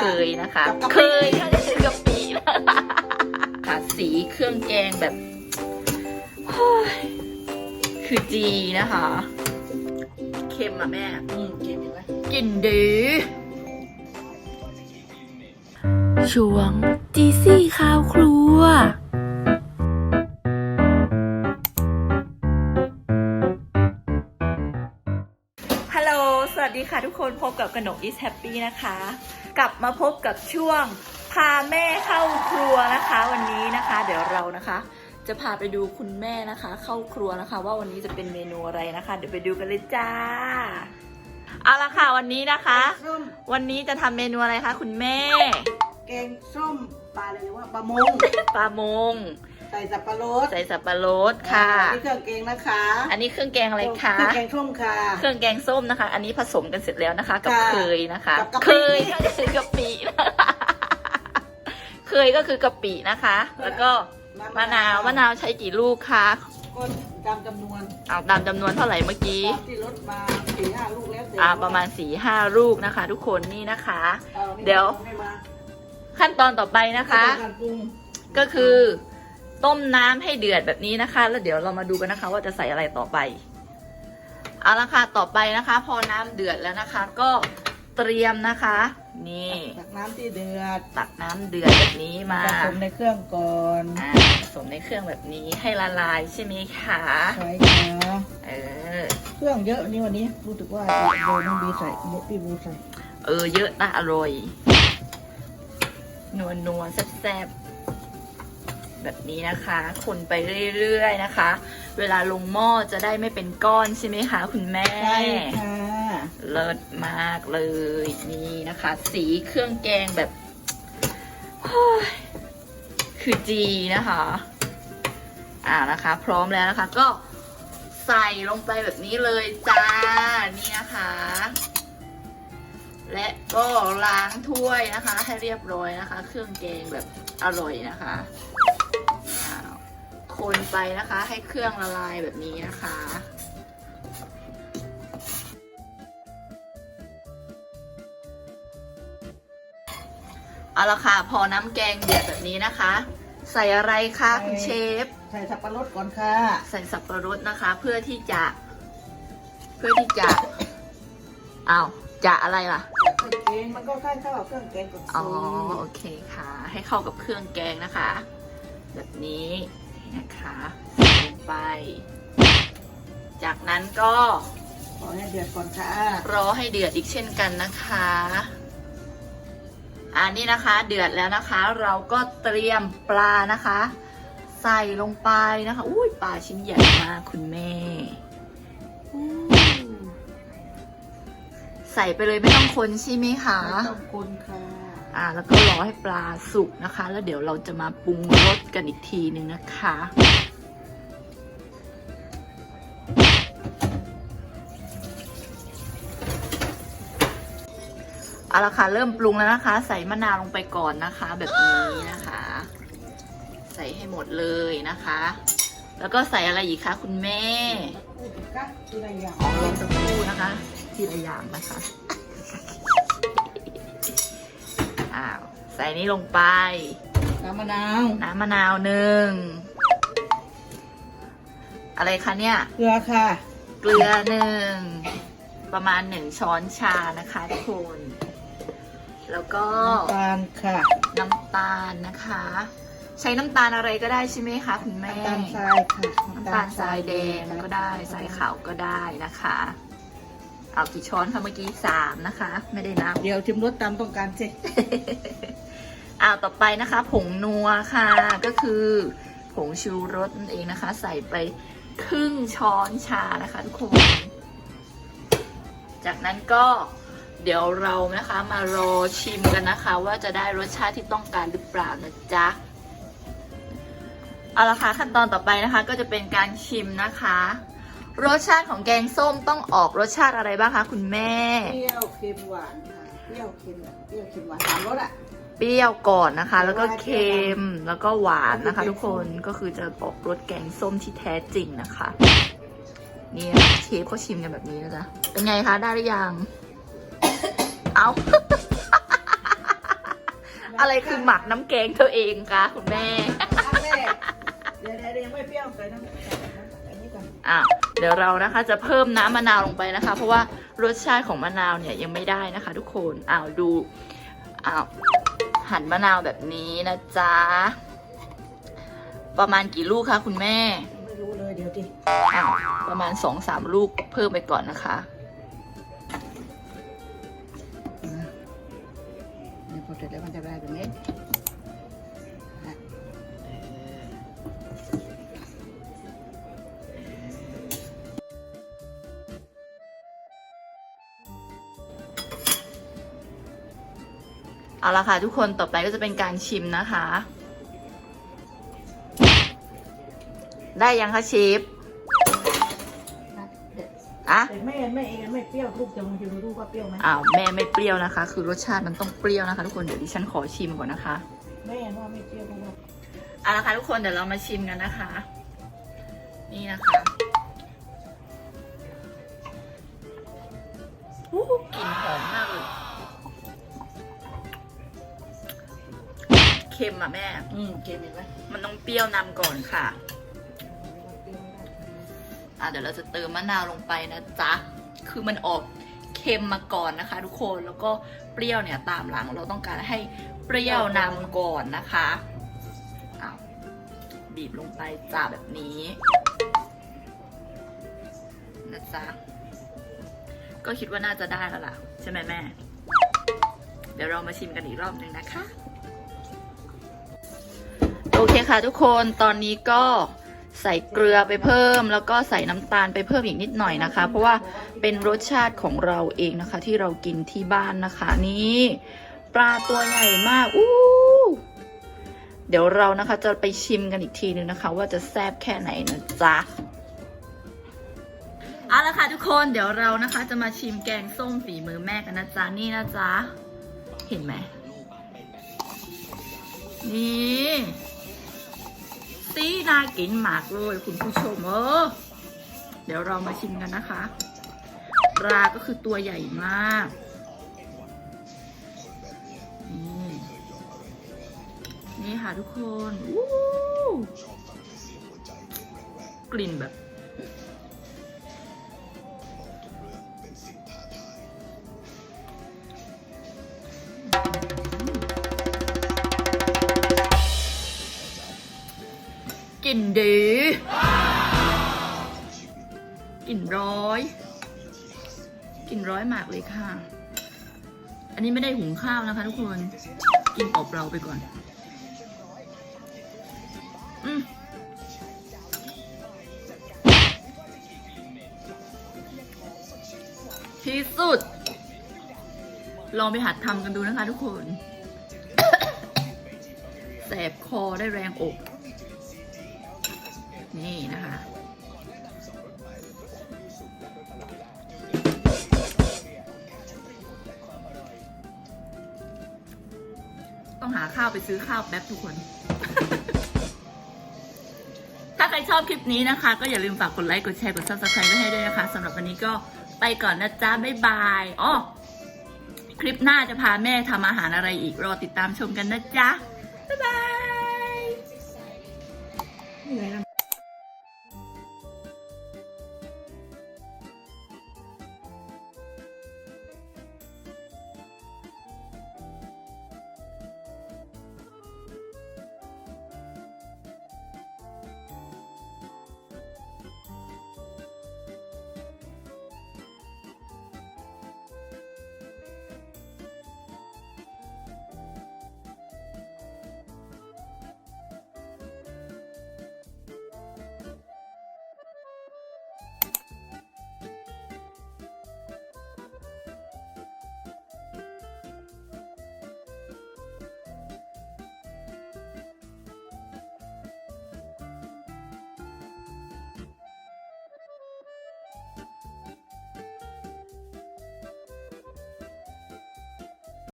เคยนะคะกับกะปิเคยก็คือกะปินะคะค่ะสีเครื่องแกงแบบโอ้ยคือจีนะคะ เค็มอะแม่ อืมกินอยู่ไหมกลิ่นดี ช่วงจีซี่ข้าวครัว ค่ะทุกคนพบกับกนก is happy นะคะ กลับมาพบกับช่วง พาแม่เข้าครัวนะคะ วันนี้นะคะ เดี๋ยวเรานะคะ จะพาไปดูคุณแม่นะคะ เข้าครัวนะคะ ว่าวันนี้จะเป็นเมนูอะไรนะคะ เดี๋ยวไปดูกันเลยจ้าเอาละค่ะวันนี้นะคะ ส้มวันนี้จะทำเมนูอะไรคะคุณแม่ แกงส้มปลาอะไรว่าปลามงปลามง ใส่สับปะรดใส่สับปะรดค่ะนี่เครื่องแกงนะคะ อันนี้เครื่องแกงอะไรคะ เครื่องแกงส้มค่ะ เครื่องแกงส้มนะคะ อันนี้ผสมกันเสร็จแล้วนะคะ กับค่ะเคยนะคะกับกะปิเคยก็คือกะปินะคะเคยก็คือกะปินะคะ แล้วก็มะนาว มะนาวใช้กี่ลูกคะก็ตามจำนวนเอาตามจำนวนเท่าไหร่เมื่อกี้ตามที่รถมาสี่ห้าลูกแล้วแต่อ่าประมาณสี่ห้าลูกนะคะ ทุกคนนี่นะคะอานี่เดี๋ยวให้มาขั้นตอนต่อไปนะคะการปรุงก็คือ ต้มน้ำให้เดือดแบบนี้นะคะ แล้วเดี๋ยวเรามาดูกันนะคะ ว่าจะใส่อะไรต่อไปเอาละค่ะต่อไปนะคะ พอน้ำเดือดแล้วนะคะ ก็เตรียมนะคะ นี่ตักน้ำที่เดือดตักน้ำเดือดแบบนี้มาผสมในเครื่องก่อนอ่าผสมในเครื่องแบบนี้ให้ละลายใช่ไหมคะใช่ค่ะเออเครื่องเยอะนี่วันนี้รู้สึกว่าโดนน้องบีใส่เยอะพี่บูใส่เออเยอะนะอร่อยนัวนัวๆแซ่บๆ แบบนี้นะคะ คนไปเรื่อยๆนะคะ เวลาลงหม้อจะได้ไม่เป็นก้อนใช่ไหมคะคุณแม่ ใช่ค่ะเลิศมากเลยนี่นะคะ สีเครื่องแกงแบบโอ้ยคือจีนะคะ อ่านะคะ พร้อมแล้วนะคะ ก็ใส่ลงไปแบบนี้เลยจ้านี่นะคะ และก็ล้างถ้วยนะคะ ให้เรียบร้อยนะคะ เครื่องแกงแบบอร่อยนะคะอ้าว คนไปนะคะ ให้เครื่องละลายแบบนี้นะคะเอาละค่ะ พอน้ำแกงเดือดแบบนี้นะคะ ใส่อะไรคะคุณเชฟ ใส่สับปะรดก่อนค่ะ ใส่สับปะรดนะคะ เพื่อที่จะ เพื่อที่จะอ้าวจะอะไรล่ะเครื่องแกงมันก็ค่ายเข้ากับเครื่องแกงกับอ๋อสูตรโอเคค่ะ ให้เข้ากับเครื่องแกงนะคะ แบบนี้ นะคะใส่ลงไป จากนั้นก็ขอให้เดือดก่อนค่ะ รอให้เดือดอีกเช่นกันนะคะอันนี้นะคะเดือดแล้วนะคะ เราก็เตรียมปลานะคะ ใส่ลงไปนะคะอุ้ยปลาชิ้นใหญ่มากคุณแม่อู้ใส่ไปเลยไม่ต้องคนใช่ไหมคะ ไม่ต้องคนค่ะ อ่าแล้วก็รอให้ปลาสุกนะคะ แล้วเดี๋ยวเราจะมาปรุงรสกันอีกทีหนึ่งนะคะเอาละค่ะเริ่มปรุงแล้วนะคะ ใส่มะนาวลงไปก่อนนะคะ แบบนี้นะคะ ใส่ให้หมดเลยนะคะ แล้วก็ใส่อะไรอีกคะคุณแม่พูดถึงกั๊กทีละอย่างออกลงสักครู่นะคะ ทีละอย่างนะคะ อ้าวใส่นี้ลงไป น้ำมะนาว น้ำมะนาวหนึ่ง อะไรคะเนี่ย เกลือค่ะ เกลือหนึ่ง ประมาณหนึ่งช้อนชานะคะทุกคน แล้วก็ น้ำตาลค่ะ น้ำตาลนะคะ ใช้น้ำตาลอะไรก็ได้ใช่ไหมคะคุณแม่ น้ำตาลทรายค่ะ น้ำตาลทรายแดงก็ได้ ทรายขาวก็ได้นะคะ เอากี่ช้อนคะเมื่อกี้สามนะคะ ไม่ได้นับเดี๋ยวชิมรสตามต้องการสิอ้าวต่อไปนะคะ ผงนัวค่ะ ก็คือผงชูรสนั่นเองนะคะ ใส่ไปครึ่งช้อนชานะคะทุกคน จากนั้นก็เดี๋ยวเรานะคะมารอชิมกันนะคะ ว่าจะได้รสชาติที่ต้องการหรือเปล่านะจ๊ะเอาละค่ะขั้นตอนต่อไปนะคะ ก็จะเป็นการชิมนะคะ รสชาติของแกงส้มต้องออกรสชาติอะไรบ้างคะคุณแม่ เปรี้ยวเค็มหวานค่ะเปรี้ยวเค็มแบบเปรี้ยวเค็มหวานสามรสอะ เปรี้ยวก่อนนะคะ แล้วก็เค็มแล้วก็หวานนะคะ ทุกคนก็คือจะออกรสแกงส้มที่แท้จริงนะคะนี่นะคะเชฟเขาชิมกันแบบนี้นะจ๊ะเป็นไงคะได้หรือยัง เอาอะไรคือหมักน้ำแกงตัวเองคะคุณแม่ครั้งแรกเดี๋ยวเดี๋ยวเดี๋ยวยังไม่เปรี้ยวใส่น้ำใส่น้ำอันนี้ก่อนอะ เดี๋ยวเรานะคะจะเพิ่มน้ำมะนาวลงไปนะคะ เพราะว่ารสชาติของมะนาวเนี่ยยังไม่ได้นะคะ ทุกคนอ้าวดูอ้าวหั่นมะนาวแบบนี้นะจ๊ะประมาณกี่ลูกคะคุณแม่ไม่รู้เลยเดี๋ยวดิอ้าวประมาณสองสามลูกเพิ่มไปก่อนนะคะเดี๋ยวพอเสร็จแล้วมันจะได้แบบนี้ เอาละค่ะทุกคนต่อไปก็จะเป็นการชิมนะคะ ได้ยังคะเชฟนะเด็ดอะแต่แม่แม่เองไม่เปรี้ยวลูกจะมาดูลูกว่าเปรี้ยวไหมอ้าวแม่ไม่เปรี้ยวนะคะ คือรสชาติมันต้องเปรี้ยวนะคะ ทุกคนเดี๋ยวดิฉันขอชิมก่อนนะคะแม่ว่าไม่เปรี้ยวเพราะว่าเอาละค่ะทุกคนเดี๋ยวเรามาชิมกันนะคะ นี่นะคะอู้หูกลิ่นหอมมากเลย ค็มอะแม่ อืมเค็มเห็นไหมมันต้องเปรี้ยวนำก่อนค่ะเปรี้ยวไม่ได้อะเดี๋ยวเราจะเติมมะนาวลงไปนะจ๊ะ คือมันออกเค็มมาก่อนนะคะ ทุกคน แล้วก็เปรี้ยวเนี่ยตามหลัง เราต้องการให้เปรี้ยวนำก่อนนะคะอ้าวบีบลงไปจ้าแบบนี้นะจ๊ะ ก็คิดว่าน่าจะได้แล้วล่ะ ใช่ไหมแม่ เดี๋ยวเรามาชิมกันอีกรอบหนึ่งนะคะ โอเคค่ะทุกคนตอนนี้ก็ใส่เกลือไปเพิ่ม แล้วก็ใส่น้ำตาลไปเพิ่มอีกนิดหน่อยนะคะ เพราะว่าเป็นรสชาติของเราเองนะคะ ที่เรากินที่บ้านนะคะนี่ปลาตัวใหญ่มากอู้เดี๋ยวเรานะคะจะไปชิมกันอีกทีนึงนะคะ ว่าจะแซ่บแค่ไหนนะจ๊ะเอาละค่ะทุกคนเดี๋ยวเรานะคะจะมาชิมแกงส้มฝีมือแม่กันนะจ๊ะนี่นะจ๊ะเห็นไหมนี่ ซีน่ากินมากเลยคุณผู้ชมเออเดี๋ยวเรามาชิมกันนะคะปลาก็คือตัวใหญ่มากนี่นี่ค่ะทุกคนกลิ่นแบบ กลิ่นร้อยมากเลยค่ะ อันนี้ไม่ได้หุงข้าวนะคะทุกคน กินเปล่าๆไปก่อน อืมที่สุด ลองไปหัดทำกันดูนะคะทุกคน แสบคอได้แรงอก นี่นะคะาข้าวไปซื้อข้าวแป๊บทุกคน ถ้าใครชอบคลิปนี้นะคะ ก็อย่าลืมฝากกดไลค์ กดแชร์ กดซับสไครต์ไว้ให้ด้วยนะคะสำหรับวันนี้ก็ไปก่อนนะจ๊ะ บ๊ายบายอ๋อคลิปหน้าจะพาแม่ทำอาหารอะไรอีก รอติดตามชมกันนะจ๊ะ บ๊ายบาย